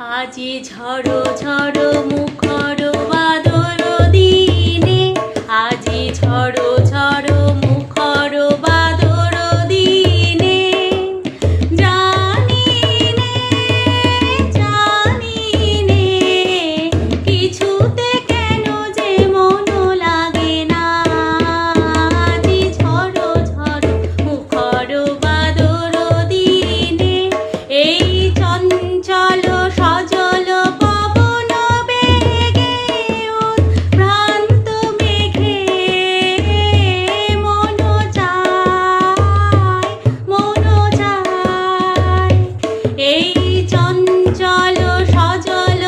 আজি ঝড়ো ঝড়ো মুখর এই চঞ্চল সজল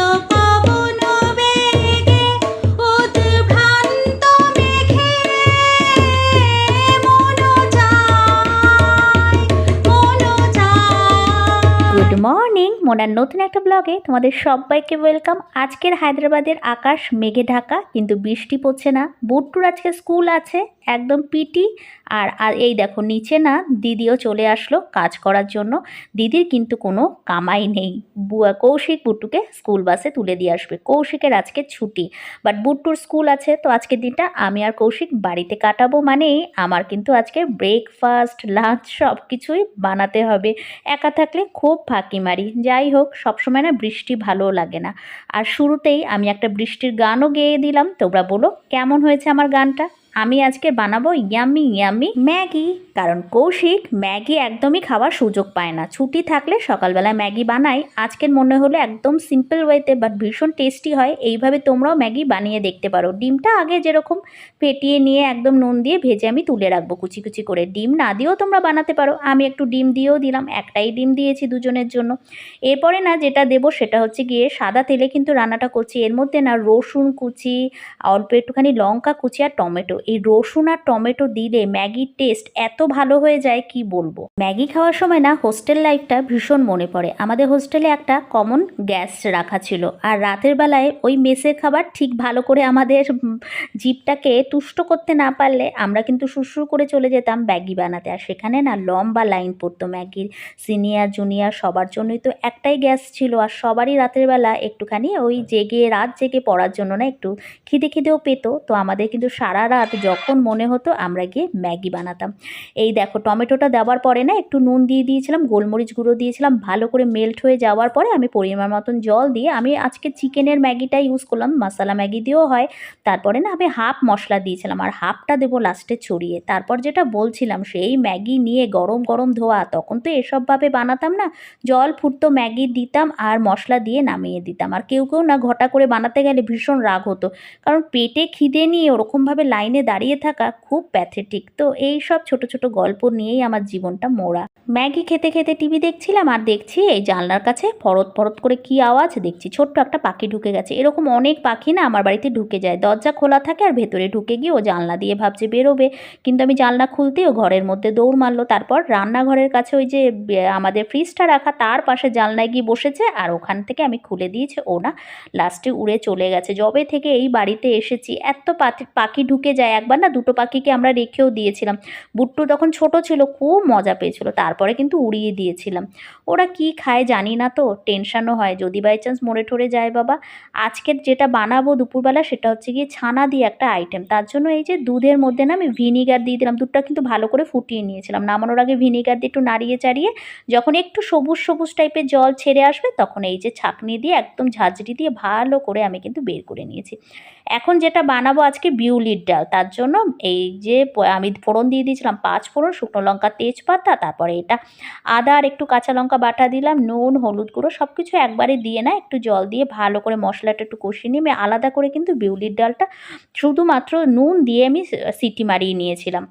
গুড মর্নিং, মোনার নতুন একটা ব্লগে তোমাদের সবাইকে ওয়েলকাম। আজকের হায়দ্রাবাদের আকাশ মেঘে ঢাকা, কিন্তু বৃষ্টি পড়ছে না। বুট্টুর আজকে স্কুল আছে। একদম পিটি। আর আর এই দেখো নিচে না দিদিও চলে আসলো কাজ করার জন্য। দিদির কিন্তু কোনো কামাই নেই। কৌশিক বুট্টুকে স্কুল বাসে তুলে দিয়ে আসবে। কৌশিকের আজকে ছুটি। বাট বুট্টুর স্কুল আছে, তো আজকের দিনটা আমি আর কৌশিক বাড়িতে কাটাবো মানেই আমার কিন্তু আজকে ব্রেকফাস্ট লাঞ্চ সব কিছুই বানাতে হবে। একা থাকলে খুব ফাঁকি মারি যাই হোক, সবসময় না বৃষ্টি ভালো লাগে না। আর শুরুতেই আমি একটা বৃষ্টির গানও গেয়ে দিলাম। তোমরা বলো, কেমন হয়েছে আমার গানটা? আমি আজকে বানাবো ইয়ামি ইয়ামি ম্যাগি। কারণ কৌশিক ম্যাগি একদমই খাওয়ার সুযোগ পায় না। ছুটি থাকলে সকালবেলা ম্যাগি বানাই। আজকের মনে হলো একদম সিম্পল ওয়েতে বাট ভীষণ টেস্টি হয়। এইভাবে তোমরাও ম্যাগি বানিয়ে দেখতে পারো। ডিমটা আগে যেরকম ফেটিয়ে নিয়ে একদম নুন দিয়ে ভেজে আমি তুলে রাখব কুচি কুচি করে। ডিম না দিয়েও তোমরা বানাতে পারো। আমি একটু ডিম দিয়েও দিলাম। একটাই ডিম দিয়েছি দুজনের জন্য। এরপরে না যেটা দেবো সেটা হচ্ছে গিয়ে সাদা তেলে কিন্তু রান্নাটা করছি। এর মধ্যে না রসুন কুচি, অল্প একটুখানি লঙ্কা কুচি আর টমেটো। এই রসুন আর টমেটো দিলে ম্যাগির টেস্ট এত ভালো হয়ে যায় কি বলব? ম্যাগি খাওয়ার সময় না হোস্টেল লাইফটা ভীষণ মনে পড়ে। আমাদের হোস্টেলে একটা কমন গ্যাস রাখা ছিল। আর রাতের বেলায় ওই মেসের খাবার ঠিক ভালো করে আমাদের উম, জিভটাকে তুষ্ট করতে না পারলে আমরা কিন্তু সুরসুর করে চলে যেতাম ম্যাগি বানাতে। আর সেখানে না লম্বা লাইন পড়তো ম্যাগির। সিনিয়র জুনিয়র সবার জন্যই তো একটাই গ্যাস ছিল। আর সবারই রাতের বেলা একটুখানি ওই জেগে রাত জেগে পড়ার জন্য না একটু খিদে খিদেও পেতো। তো আমাদের কিন্তু সারা রাত যখন মনে হতো আমরা গিয়ে ম্যাগি বানাতাম। এই দেখো, টমেটোটা দেওয়ার পরে না একটু নুন দিয়ে দিয়েছিলাম, গোলমরিচ গুঁড়ো দিয়েছিলাম, ভালো করে মেল্ট হয়ে যাওয়ার পরে আমি পরিমাণ মতন জল দিয়ে আমি আজকে চিকেনের ম্যাগিটা ইউজ করলাম, মশলা ম্যাগি দিয়েও হয়। তারপরে না আমি হাফ মশলা দিয়েছিলাম আর হাফটা দেবো লাস্টে ছড়িয়ে। তারপর যেটা বলছিলাম, সেই ম্যাগি নিয়ে গরম গরম ধোয়া, তখন তো এসবভাবে বানাতাম না, জল ফুটতো, ম্যাগি দিতাম আর মশলা দিয়ে নামিয়ে দিতাম। আর কেউ কেউ না ঘটা করে বানাতে গেলে ভীষণ রাগ হতো, কারণ পেটে খিদে নিয়ে ওরকমভাবে লাইনে দাঁড়িয়ে থাকা খুব প্যাথেটিক তো এই সব ছোট ছোট গল্প নিয়েই আমার জীবনটা মোড়া। ম্যাগি খেতে খেতে টিভি দেখছিলাম আর দেখছি এই জানলার কাছে ফরত ফরত করে কি আওয়াজ, দেখছি ছোট্ট একটা পাখি ঢুকে গেছে। এরকম অনেক পাখি না আমার বাড়িতে ঢুকে যায়। দরজা খোলা থাকে আর ভেতরে ঢুকে গিয়ে ও জানলা দিয়ে ভাবছে বেরোবে। কিন্তু আমি জানলা খুলতেই ও ঘরের মধ্যে দৌড় মারলো। তারপর রান্নাঘরের কাছে ওই যে আমাদের ফ্রিজটা রাখা তার পাশে জানলায় গিয়ে বসেছে আর ওখান থেকে আমি খুলে দিয়েছি। ও না লাস্টে উড়ে চলে গেছে। যবে থেকে এই বাড়িতে এসেছি, এত পাখি ঢুকে যায়। একবার না দুটো পাখিকে আমরা রেখেও দিয়েছিলাম। বুট্টু তখন ছোট ছিল, খুব মজা পেয়েছিল। তারপরে কিন্তু উড়িয়ে দিয়েছিলাম। ওরা কি খায় জানি না তো, টেনশনও হয়। যদি বাই চান্স মরে ঠরে যায় বাবা, আজকের যেটা বানাবো দুপুরবেলা সেটা হচ্ছে গিয়ে ছানা দিয়ে একটা আইটেম তার জন্য এই যে দুধের মধ্যে না আমি ভিনিগার দিয়ে দিলাম। দুধটা কিন্তু ভালো করে ফুটিয়ে নিয়েছিলাম। নামানোর আগে ভিনিগার দিয়ে একটু নাড়িয়ে চাড়িয়ে যখন একটু সবুজ সবুজ টাইপের জল ছেড়ে আসবে তখন এই যে ছাঁকনি দিয়ে একদম ঝাঁঝরি দিয়ে ভালো করে আমি কিন্তু বের করে নিয়েছি। এখন যেটা বানাবো আজকে বিউলির ডাল। তার জন্য এই যে আমি ফোড়ন দিয়ে দিয়েছিলাম পাঁচ ফোড়ন, শুকনো লঙ্কা, তেজপাতা, তারপরে এটা আদা আর একটু কাঁচা লঙ্কা বাটা দিলাম, নুন, হলুদ গুঁড়ো সব কিছু একবারে দিয়ে না, একটু জল দিয়ে ভালো করে মশলাটা একটু কষিয়ে নিয়ে, আমি আলাদা করে কিন্তু বিউলির ডালটা শুধুমাত্র নুন দিয়ে আমি সিটি মারিয়ে নিয়েছিলাম।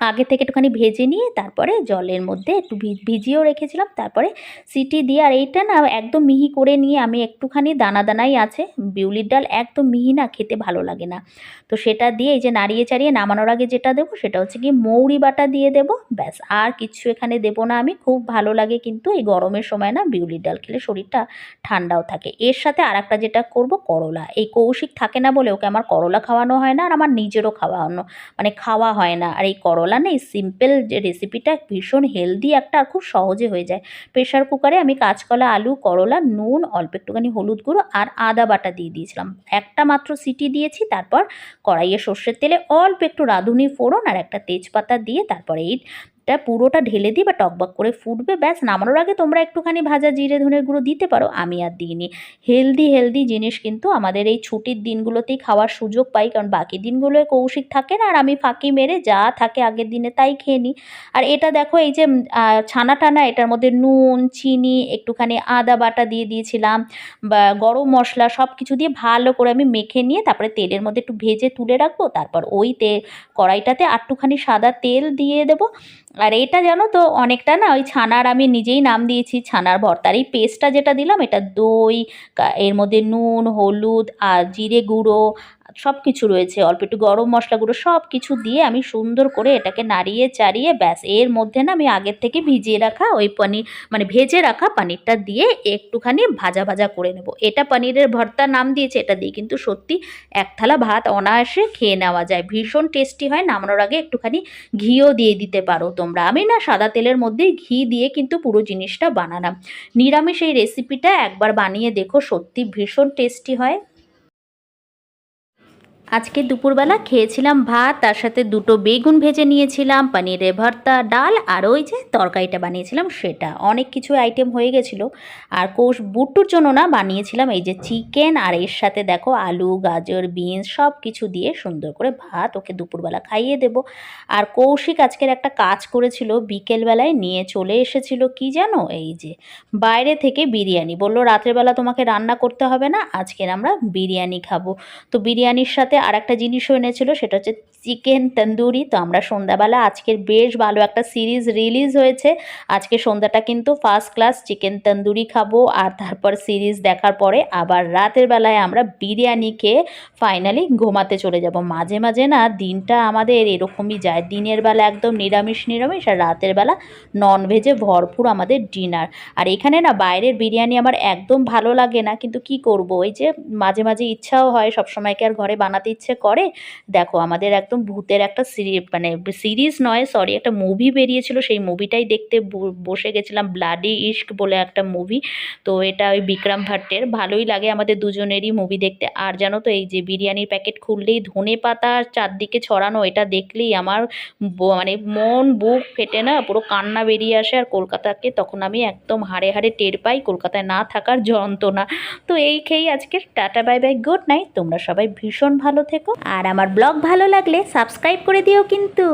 আগে থেকে একটুখানি ভেজে নিয়ে তারপরে জলের মধ্যে একটু ভিজিয়েও রেখেছিলাম। তারপরে সিটি দিয়ে, আর এইটা না একদম মিহি করে নিয়ে আমি একটুখানি দানা দানাই আছে। বিউলির ডাল একদম মিহি না, খেতে ভালো লাগে না। তো সেটা দিয়ে এই যে নাড়িয়ে চাড়িয়ে নামানোর আগে যেটা দেবো সেটা হচ্ছে কি মৌরি বাটা দিয়ে দেবো। ব্যাস, আর কিছু এখানে দেবো না আমি। খুব ভালো লাগে কিন্তু এই গরমের সময় না বিউলির ডাল খেলে শরীরটা ঠান্ডাও থাকে। এর সাথে আর একটা যেটা করব, করলা। এই কৌশিক থাকে না বলে ওকে আমার করলা খাওয়ানো হয় না, আর আমার নিজেরও খাওয়ানো মানে খাওয়া হয় না। আর এই করলা করলা না এই সিম্পল যে রেসিপিটা ভীষণ হেলদি একটা আর খুব সহজে হয়ে যায়। প্রেশার কুকারে আমি কাঁচকলা, আলু, করলা, নুন, অল্প একটুখানি হলুদ গুঁড়ো আর আদা বাটা দিয়ে দিয়েছিলাম। একটা মাত্র সিটি দিয়েছি, তারপর কড়াইয়ে সর্ষের তেলে অল্প একটু রাঁধুনি ফোড়ন আর একটা তেজপাতা দিয়ে তারপরে এইটা পুরোটা ঢেলে দিই বা টকবক করে ফুটবে, ব্যাস। নামানোর আগে তোমরা একটুখানি ভাজা জিরে ধনের গুঁড়ো দিতে পারো, আমি আর দিইনি। হেলদি হেলদি জিনিস কিন্তু আমাদের এই ছুটির দিনগুলোতেই খাওয়ার সুযোগ পাই, কারণ বাকি দিনগুলোয় কৌশিক থাকে না, আর আমি ফাঁকি মেরে যা থাকে আগের দিনে তাই খেয়ে নিই। আর এটা দেখো, এই যে ছানা টানা এটার মধ্যে নুন, চিনি, একটুখানি আদা বাটা দিয়ে দিয়েছিলাম, বা গরম মশলা সব কিছু দিয়ে ভালো করে আমি মেখে নিয়ে তারপরে তেলের মধ্যে একটু ভেজে তুলে রাখব, তারপর ওই তে কড়াইটাতে আটটুখানি সাদা তেল দিয়ে দেবো। আর এটা জানো তো, অনেকটা না ওই ছানার আমি নিজেই নাম দিয়েছি, ছানার ভর্তার। এই পেস্টটা যেটা দিলাম, এটা দই এর মধ্যে নুন, হলুদ, আর জিরে গুঁড়ো সব কিছু রয়েছে। অল্প একটু গরম মশলা গুঁড়ো সব কিছু দিয়ে আমি সুন্দর করে এটাকে নাড়িয়ে চাড়িয়ে ব্যাস, এর মধ্যে না আমি আগের থেকে ভিজিয়ে রাখা ওই পনির মানে ভেজে রাখা পনিরটা দিয়ে একটুখানি ভাজা ভাজা করে নেব। এটা পনিরের ভর্তা নাম দিয়েছে, এটা দিয়ে কিন্তু সত্যি এক থালা ভাত অনায়াসে খেয়ে নেওয়া যায়। ভীষণ টেস্টি হয়, নামানোর আগে একটুখানি ঘিও দিয়ে দিতে পারো তোমরা। আমি না সাদা তেলের মধ্যেই ঘি দিয়ে কিন্তু পুরো জিনিসটা বানালাম। নিরামিষ এই রেসিপিটা একবার বানিয়ে দেখো, সত্যি ভীষণ টেস্টি হয়। আজকে দুপুরবেলা খেয়েছিলাম ভাত, তার সাথে দুটো বেগুন ভেজে নিয়েছিলাম, পনিরের ভর্তা, ডাল, আর ওই যে তরকারিটা বানিয়েছিলাম সেটা। অনেক কিছু আইটেম হয়ে গেছিল। আর কোষ বুট্টুর জন্য না বানিয়েছিলাম এই যে চিকেন, আর এর সাথে দেখো আলু, গাজর, বিনস সব কিছু দিয়ে সুন্দর করে ভাত ওকে দুপুরবেলা খাইয়ে দেবো। আর কৌশিক আজকের একটা কাজ করেছিল, বিকেলবেলায় নিয়ে চলে এসেছিল কি জানো? এই যে বাইরে থেকে বিরিয়ানি। বলল, রাত্রেবেলা তোমাকে রান্না করতে হবে না, আজকের আমরা বিরিয়ানি খাব। তো বিরিয়ানির সাথে আর একটা জিনিসও এনেছিল সেটা হচ্ছে চিকেন তন্দুরি। তো আমরা সন্ধ্যাবেলা, আজকের বেশ ভালো একটা সিরিজ রিলিজ হয়েছে। আজকে সন্ধ্যাটা কিন্তু ফার্স্ট ক্লাস চিকেন তন্দুরি খাব আর তারপর সিরিজ দেখার পরে আবার রাতের বেলায় আমরা বিরিয়ানি খেয়ে ফাইনালি ঘুমাতে চলে যাব। মাঝে মাঝে না দিনটা আমাদের এরকমই যায়। দিনের বেলা একদম নিরামিষ নিরামিষ আর রাতের বেলা ননভেজে ভরপুর আমাদের ডিনার আর এখানে না বাইরের বিরিয়ানি আমার একদম ভালো লাগে না, কিন্তু কি করব? ওই যে মাঝে মাঝে ইচ্ছাও হয়, সবসময় কি আর ঘরে বানাতে ইচ্ছে করে? দেখো আমাদের একদম ভূতের একটা সিরি মানে সিরিজ নয় সরি একটা মুভি বেরিয়েছিল, সেই মুভিটাই দেখতে বসে গেছিলাম ব্লাডি ইস্ক বলে একটা মুভি তো এটা ওই বিক্রম ভাট্টের ভালোই লাগে আমাদের দুজনেরই মুভি দেখতে, আর জানো তো এই যে বিরিয়ানির প্যাকেট খুললেই ধনে পাতা চারদিকে ছড়ানো, এটা দেখলেই আমার মানে মন, বুক ফেটে না, পুরো কান্না বেরিয়ে আসে, আর কলকাতাকে তখন আমি একদম হাড়ে হাড়ে টের পাই, কলকাতায় না থাকার যন্ত্রণা। তো এই খেয়েই আজকের tata bye bye good night তোমরা সবাই ভীষণ ভালো থেকো, আর আমার ব্লগ ভালো লাগলে সাবস্ক্রাইব করে দিও কিন্তু।